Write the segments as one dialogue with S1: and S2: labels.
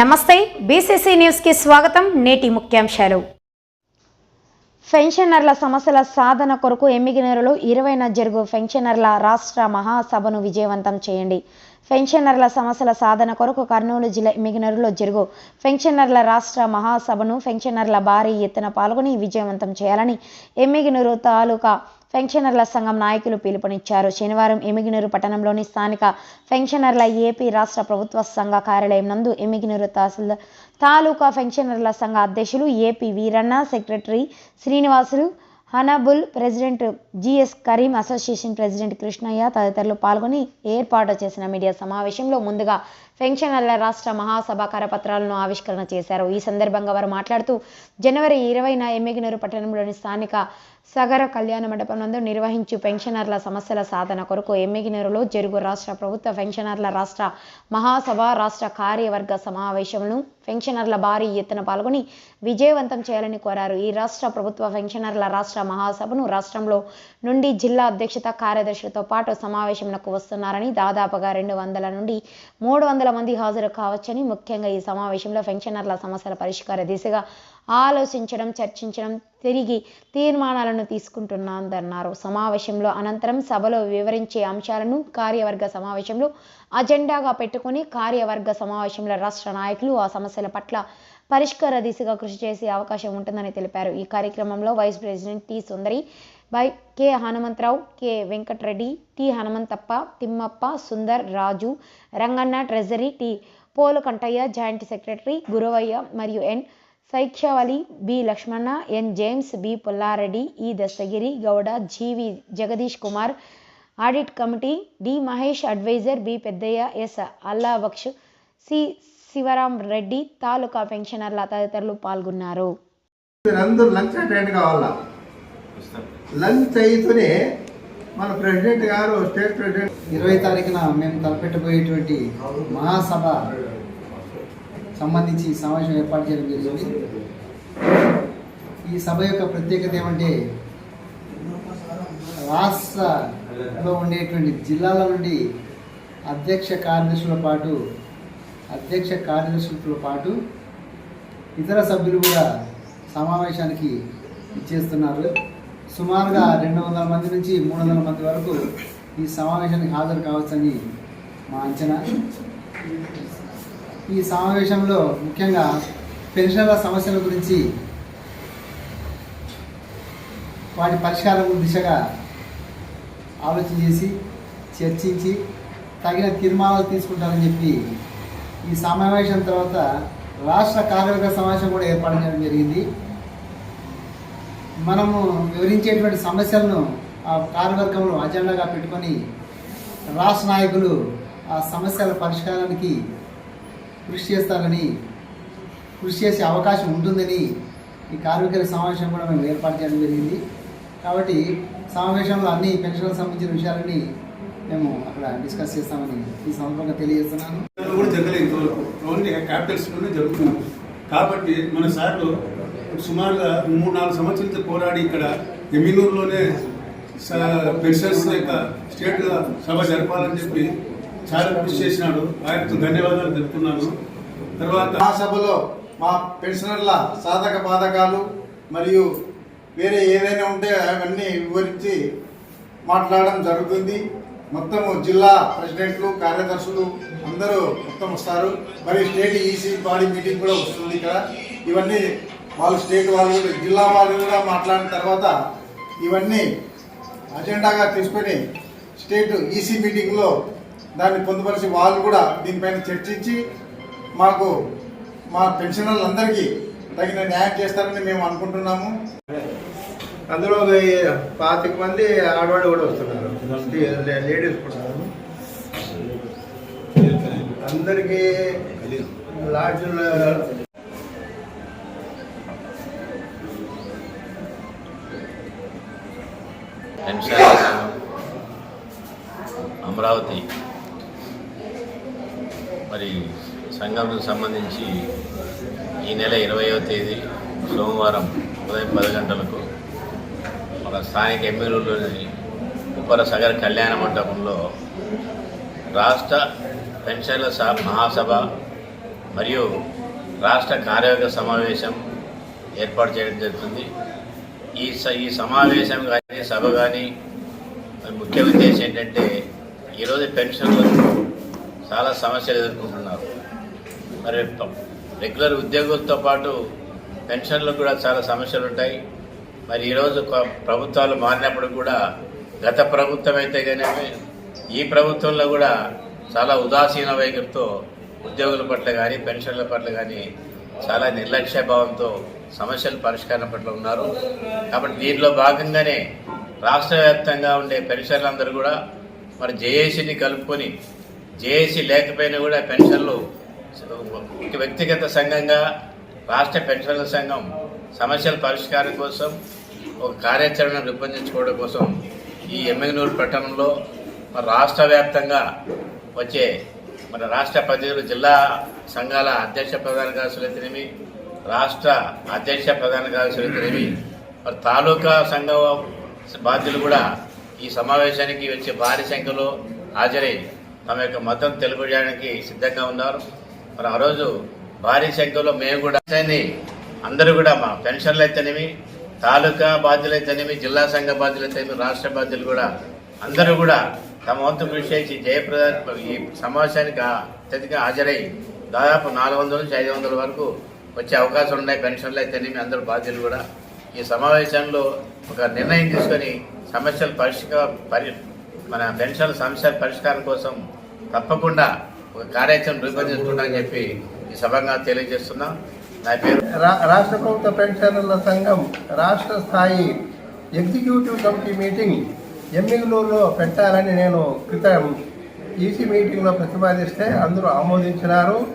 S1: నమస్తే బీసీసీ న్యూస్కి స్వాగతం. నేటి ముఖ్యాంశాలు. పెన్షనర్ల సమస్యల సాధన కొరకు ఎమ్మిగినరులు ఇరవైన జరుగు పెన్షనర్ల రాష్ట్ర మహాసభను విజయవంతం చేయండి. పెన్షనర్ల సమస్యల సాధన కొరకు కర్నూలు జిల్లా ఎమ్మిగినరులో జరుగు పెన్షనర్ల రాష్ట్ర మహాసభను పెన్షనర్ల భారీ ఎత్తున పాల్గొని విజయవంతం చేయాలని ఎమ్మిగినూరు తాలూకా పెన్షనర్ల సంఘం నాయకులు పిలుపునిచ్చారు. శనివారం ఎమిగినూరు పట్టణంలోని స్థానిక పెన్షనర్ల ఏపీ రాష్ట్ర ప్రభుత్వ సంఘ కార్యాలయం నందు ఎమిగినూరు తహసీల్దార్ తాలూకా పెన్షనర్ల సంఘ అధ్యక్షులు AP Veeranna secretary Srinivasulu honourable president GS Karim association president Krishnaiah తదితరులు పాల్గొని ఏర్పాటు చేసిన మీడియా సమావేశంలో ముందుగా పెన్షనర్ల రాష్ట్ర మహాసభ కరపత్రాలను ఆవిష్కరణ చేశారు. ఈ సందర్భంగా వారు మాట్లాడుతూ జనవరి ఇరవైన ఎమ్మిగినూరు పట్టణంలోని స్థానిక సగర కళ్యాణ మండపం నందు నిర్వహించు పెన్షనర్ల సమస్యల సాధన కొరకు ఎమ్మిగినూరులో జరుగు రాష్ట్ర ప్రభుత్వ పెన్షనర్ల రాష్ట్ర మహాసభ రాష్ట్ర కార్యవర్గ సమావేశంను పెన్షనర్ల భారీ ఎత్తున పాల్గొని విజయవంతం చేయాలని కోరారు. ఈ రాష్ట్ర ప్రభుత్వ పెన్షనర్ల రాష్ట్ర మహాసభను రాష్ట్రంలో నుండి జిల్లా అధ్యక్షత కార్యదర్శులతో పాటు సమావేశంకు వస్తున్నారని దాదాపుగా రెండు వందల నుండి మూడు వందల మంది హాజరు కావచ్చని ముఖ్యంగా ఈ సమావేశంలో పెన్షనర్ల సమస్యల పరిష్కార దిశగా ఆలోచించడం చర్చించడం తిరిగి తీర్మానాలను తీసుకుంటున్నాందన్నారు. సమావేశంలో అనంతరం సభలో వివరించే అంశాలను కార్యవర్గ సమావేశంలో అజెండాగా పెట్టుకుని కార్యవర్గ సమావేశంలో రాష్ట్ర నాయకులు ఆ సమస్యల పట్ల పరిష్కార దిశగా కృషి చేసే అవకాశం ఉంటుందని తెలిపారు. ఈ కార్యక్రమంలో vice president T Sundari Bai K Hanumantharao K Venkatareddy T Hanumanthappa Thimmappa Sundar Raju Ranganna treasury T Polakantaiah joint secretary Guravaiah మరియు N సైఖ్యవలి B Lakshmana N James B Pullareddy E Dastagiri Gowda GV Jagadish Kumar audit committee D Mahesh advisor B Peddaiah S Allabaksh C Sivaram Reddy taluka పెన్షనర్ల తదితరులు పాల్గొన్నారు.
S2: మీరందరూ lunch attend కావాలా? Lunch అయితేనే మన president గారు state president
S3: ఇరవై తారీఖున మేము తలపెట్టబోయేటువంటి మహాసభ సంబంధించి సమావేశం ఏర్పాటు చేయడం జరిగింది. ఈ సభ యొక్క ప్రత్యేకత ఏమంటే రాష్ట్రలో ఉండేటువంటి జిల్లాల నుండి అధ్యక్ష కార్యదర్శుల పాటు అధ్యక్ష కార్యదర్శులతో పాటు ఇతర సభ్యులు కూడా సమావేశానికి ఇచ్చేస్తున్నారు సుమారుగా రెండు వందల మంది నుంచి మూడు వందల మంది వరకు ఈ సమావేశానికి హాజరు కావచ్చని మా అంచనా. ఈ సమావేశంలో ముఖ్యంగా పెన్షన్ల సమస్యల గురించి వాటి పరిష్కారం దిశగా ఆలోచన చేసి చర్చించి తగిన తీర్మానాలు తీసుకుంటారని చెప్పి ఈ సమావేశం తర్వాత రాష్ట్ర కార్మిక సమావేశం కూడా ఏర్పాటు చేయడం జరిగింది. మనము వివరించేటువంటి సమస్యలను ఆ కార్యవర్గంలో అజెండాగా పెట్టుకొని రాష్ట్ర నాయకులు ఆ సమస్యల పరిష్కారానికి కృషి చేస్తారని కృషి చేసే అవకాశం ఉంటుందని ఈ కార్మికుల సమావేశం కూడా మేము ఏర్పాటు చేయడం జరిగింది. కాబట్టి సమావేశంలో అన్ని పెన్షన్లకు సంబంధించిన విషయాలని మేము అక్కడ డిస్కస్ చేస్తామని ఈ సందర్భంగా తెలియజేస్తున్నాను.
S4: కూడా జరగలేదు ఇంతవరకు. ఓన్లీ క్యాపిటల్స్లోనే జరుగుతున్నాం కాబట్టి మన సార్లు సుమారుగా మూడు నాలుగు సంవత్సరాలతో పోరాడి ఇక్కడ ఎమ్మినూరులోనే పెన్షన్స్ యొక్క స్టేట్ సభ జరపాలని చెప్పి చాలా కృషి చేసినాడు. ఆయనకు ధన్యవాదాలు తెలుపుతున్నాను. తర్వాత
S2: ఆ సభలో మా పెన్షనర్ల సాధక బాధకాలు మరియు వేరే ఏదైనా ఉంటే అవన్నీ వివరించి మాట్లాడడం జరుగుతుంది. మొత్తము జిల్లా ప్రెసిడెంట్లు కార్యదర్శులు అందరూ మొత్తం వస్తారు. మరియు స్టేట్ ఈసీ బాడీ మీటింగ్ కూడా వస్తుంది ఇక్కడ. ఇవన్నీ వాళ్ళు స్టేట్ వాళ్ళు కూడా జిల్లా వాళ్ళు కూడా మాట్లాడిన తర్వాత ఇవన్నీ అజెండాగా తీసుకొని స్టేట్ ఈసీ మీటింగ్లో దాన్ని పొందుపరిచి వాళ్ళు కూడా దీనిపైన చర్చించి మాకు మా పెన్షనర్లందరికీ తగిన న్యాయం చేస్తారని మేము అనుకుంటున్నాము.
S5: అందులో పాతిక మంది ఆడవాళ్ళు కూడా వస్తున్నారు. లేడీస్ కూడా. అందరికీ లాడ్జ్లో
S6: పెన్షన్ అమరావతి. మరి సంఘంకు సంబంధించి ఈ నెల ఇరవైవ తేదీ సోమవారం ఉదయం పది గంటలకు మన స్థానిక ఎమ్మెల్యేలోని ఉప్పర సగర్ కళ్యాణ మండపంలో రాష్ట్ర పెన్షన్ల మహాసభ మరియు రాష్ట్ర కార్యవర్గ సమావేశం ఏర్పాటు చేయడం జరుగుతుంది. ఈ స ఈ సమావేశం కానీ సభ కానీ ముఖ్య ఉద్దేశం ఏంటంటే ఈరోజు పెన్షన్లు చాలా సమస్యలు ఎదుర్కొంటున్నారు. మరి రెగ్యులర్ ఉద్యోగులతో పాటు పెన్షన్లకు కూడా చాలా సమస్యలు ఉంటాయి. మరి ఈరోజు ప్రభుత్వాలు మారినప్పుడు కూడా గత ప్రభుత్వం అయితే కానీ ఈ ప్రభుత్వంలో కూడా చాలా ఉదాసీన వైఖరితో ఉద్యోగుల పట్ల కానీ పెన్షన్ల పట్ల కానీ చాలా నిర్లక్ష్య భావంతో సమస్యల పరిష్కారం పట్ల ఉన్నారు. కాబట్టి దీనిలో భాగంగానే రాష్ట్ర వ్యాప్తంగా ఉండే పెన్షన్లందరూ కూడా మరి జేఏసీని కలుపుకొని జేఏసీ లేకపోయినా కూడా పెన్షన్లు వ్యక్తిగత సంఘంగా రాష్ట్ర పెన్షన్ల సంఘం సమస్యల పరిష్కారం కోసం ఒక కార్యాచరణ రూపొందించుకోవడం కోసం ఈ ఎమ్మెగనూరు పట్టణంలో మరి రాష్ట్ర వ్యాప్తంగా వచ్చే మన రాష్ట్ర పదిహేను జిల్లా సంఘాల అధ్యక్ష ప్రధాన కార్యదర్శులైతేనేమి రాష్ట్ర అధ్యక్ష ప్రధాన కార్యదర్శులైతేనేమి మరి తాలూకా సంఘ బాధ్యులు కూడా ఈ సమావేశానికి వచ్చే భారీ సంఖ్యలో హాజరై తమ యొక్క మతం తెలియజేయడానికి సిద్ధంగా ఉన్నారు. మరి ఆ రోజు భారీ సంఖ్యలో మేము కూడా అందరూ కూడా మా పెన్షన్లు అయితేనేమి తాలూకా బాధ్యులైతేనేమి జిల్లా సంఘ బాధ్యులైతేనేమి రాష్ట్ర బాధ్యులు కూడా అందరూ కూడా తమ వంతు కృషి చేసి జయప్రద ఈ సమావేశానికి అత్యధిక హాజరై దాదాపు నాలుగు వందల నుంచి ఐదు వందల వరకు వచ్చే అవకాశం ఉన్నాయి పెన్షన్లు అయితేనేమి అందరూ బాధ్యులు కూడా. ఈ సమావేశంలో ఒక నిర్ణయం తీసుకొని సమస్యల పరిష్కార పరి మన పెన్షన్ సమస్యల పరిష్కారం కోసం తప్పకుండా ఒక కార్యాచరణ రూపొందించుకుంటామని చెప్పి ఈ సభంగా తెలియజేస్తున్నాం. నా పేరు
S5: రా- రాష్ట్ర ప్రభుత్వ పెన్షనర్ల సంఘం రాష్ట్ర స్థాయి ఎగ్జిక్యూటివ్ కమిటీ మీటింగ్ ఎమ్మిగనూరులో పెట్టాలని నేను క్రితం ఈసీ మీటింగ్లో ప్రతిపాదిస్తే అందరూ ఆమోదించినారు.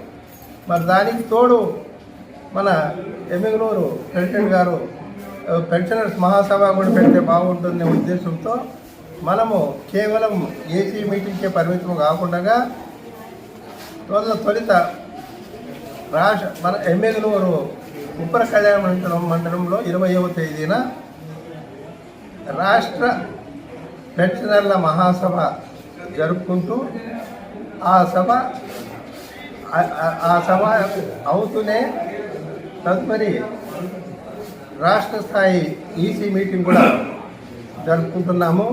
S5: మరి దానికి తోడు మన ఎమ్మిగనూరు ప్రెసిడెంట్ గారు పెన్షనర్స్ మహాసభ కూడా పెడితే బాగుంటుందనే ఉద్దేశంతో మనము కేవలం ఏసీ మీటింగ్కే పరిమితం కాకుండా రోజుల తొలిత రాష్ట్ర మన ఎమ్మెల్యేలు ఉప్పర కళ్యాణ మండలం మండలంలో ఇరవయవ తేదీన రాష్ట్ర పెన్షనర్ల మహాసభ జరుపుకుంటూ ఆ సభ ఆ సభ అవుతూనే తదుపరి రాష్ట్ర స్థాయి ఈసీ మీటింగ్ కూడా జరుపుకుంటున్నాము.